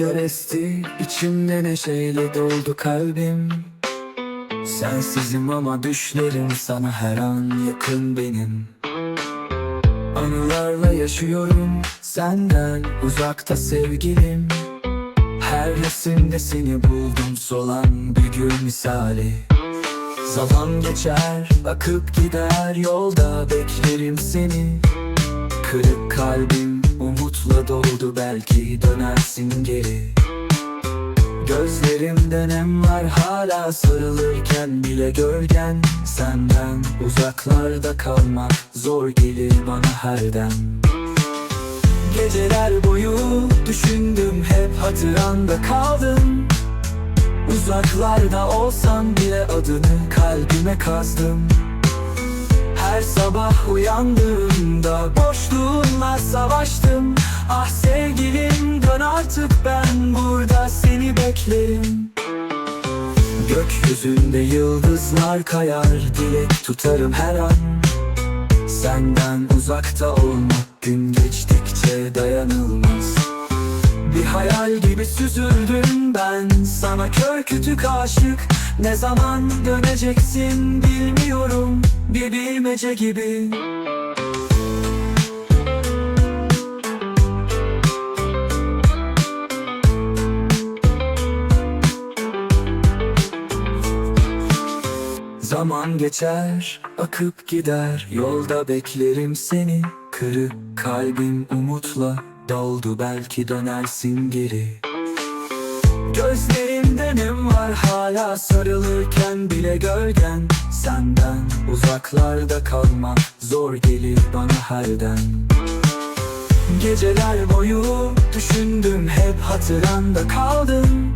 rüzgar esti içimde neşeyle doldu kalbim. Sensizim ama düşlerim sana her an yakın benim. Anılarla yaşıyorum senden uzakta sevgilim. Her resimde seni buldum solan bir gül misali. Zaman geçer akıp gider yolda beklerim seni. Kırık kalbim umutla doldu belki dönersin geri. Gözlerimde nem var hala sarılırken bile gölgen. Senden uzaklarda kalmak zor gelir bana her dem Geceler boyu düşündüm hep hatıranda kaldın Uzaklarda olsan bile adını kalbime kazdım her sabah uyandığımda boşluğunla savaştım. Ah sevgilim dön artık ben burada seni beklerim. Gökyüzünde yıldızlar kayar dilek tutarım her an. Senden uzakta olmak gün geçtikçe dayanılmaz bir hayal gibi süzüldüm ben. Sana kör kütük aşık. Ne zaman döneceksin bilmiyorum. Bir bilmece gibi. Zaman geçer, akıp gider. Yolda beklerim seni. Kırık kalbim umutla Doldu belki dönersin geri. Gözlerimde nem var? Hala sarılırken bile gölgen. Senden uzaklarda kalmak zor gelir bana herden. Geceler boyu düşündüm hep hatıranda kaldın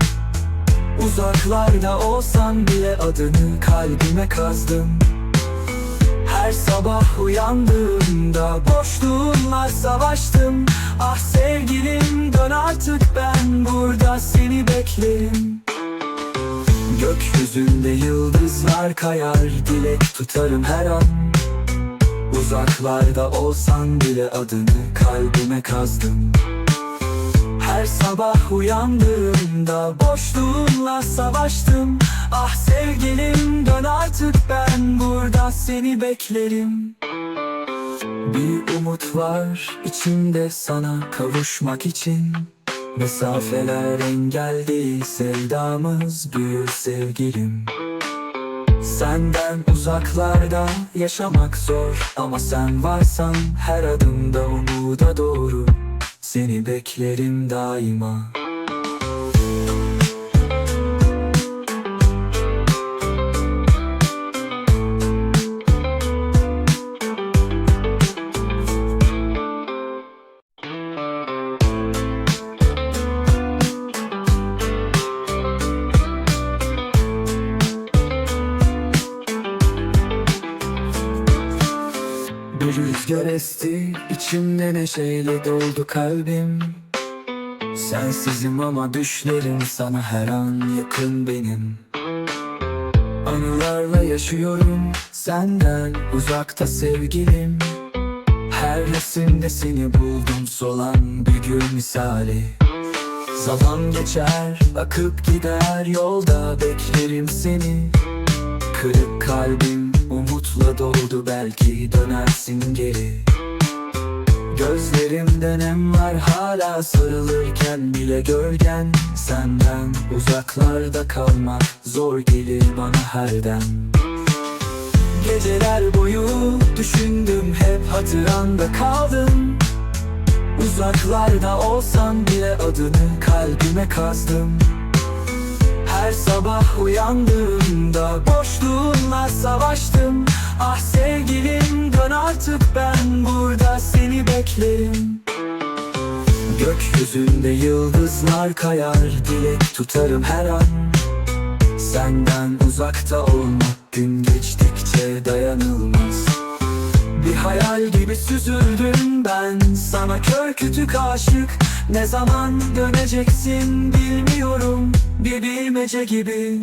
Uzaklarda olsan bile adını kalbime kazdım her sabah uyandığımda boşluğunla savaştım. Ah sevgilim dön artık ben burada seni beklerim. Gökyüzünde yıldızlar kayar dilek tutarım her an. Uzaklarda olsan bile adını kalbime kazdım her sabah uyandığımda boşluğunla savaştım seni beklerim. Bir umut var içimde sana kavuşmak için. Mesafeler engel değil sevdamız büyür sevgilim. Senden uzaklarda yaşamak zor Ama sen varsan her adımda umuda doğru. Seni beklerim daima rüzgar esti içimde neşeyle doldu kalbim. Sensizim ama düşlerim sana her an yakın benim. Anılarla yaşıyorum senden uzakta sevgilim. Her resimde seni buldum solan bir gül misali. Zaman geçer akıp gider yolda beklerim seni. Kırık kalbim doldu belki dönersin geri. Gözlerimde nem var hala sarılırken bile gölgen. Senden uzaklarda kalmak zor gelir bana herden. Geceler boyu düşündüm hep hatıranda kaldın Uzaklarda olsan bile adını kalbime kazdım her sabah uyandığımda boşluğunla savaştım. Ah sevgilim dön artık ben burada seni beklerim. Gökyüzünde yıldızlar kayar dilek tutarım her an. Senden uzakta olmak gün geçtikçe dayanılmaz bir hayal gibi süzüldüm ben. Sana kör kütük aşık. Ne zaman döneceksin bilmiyorum. Bir bilmece gibi.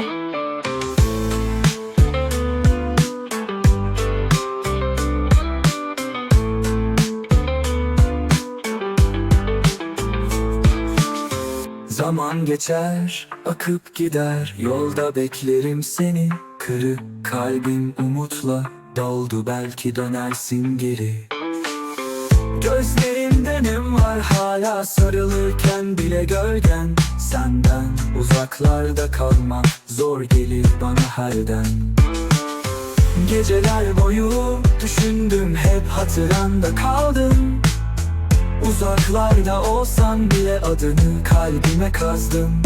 Zaman geçer, akıp gider. Yolda beklerim seni. Kırık kalbim umutla Doldu belki dönersin geri. Gözlerinde nem var hala sarılırken bile gölgen. Senden uzaklarda kalmak zor gelir bana herden. Geceler boyu düşündüm hep hatıranda kaldım. Uzaklarda olsan bile adını kalbime kazdım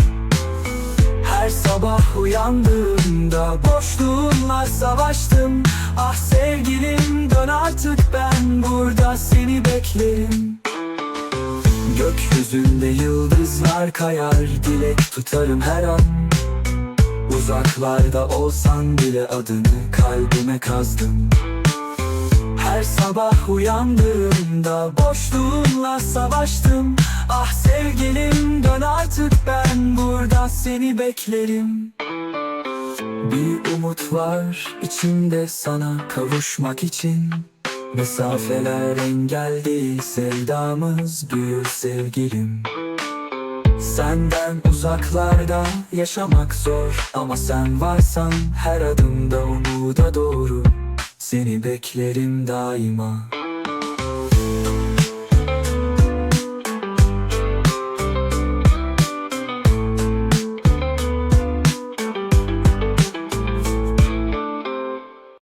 Her sabah uyandığımda boşluğunla savaştım. Ah sevgilim dön artık ben burada seni beklerim. Gökyüzünde yıldızlar kayar dilek tutarım her an. Uzaklarda olsan bile adını kalbime kazdım. Her sabah uyandığımda boşluğunla savaştım. Ah artık ben burada seni beklerim. Bir umut var içimde sana kavuşmak için. Mesafeler engel değil sevdamız büyür sevgilim. Senden uzaklarda yaşamak zor Ama sen varsan her adımda umuda doğru. Seni beklerim daima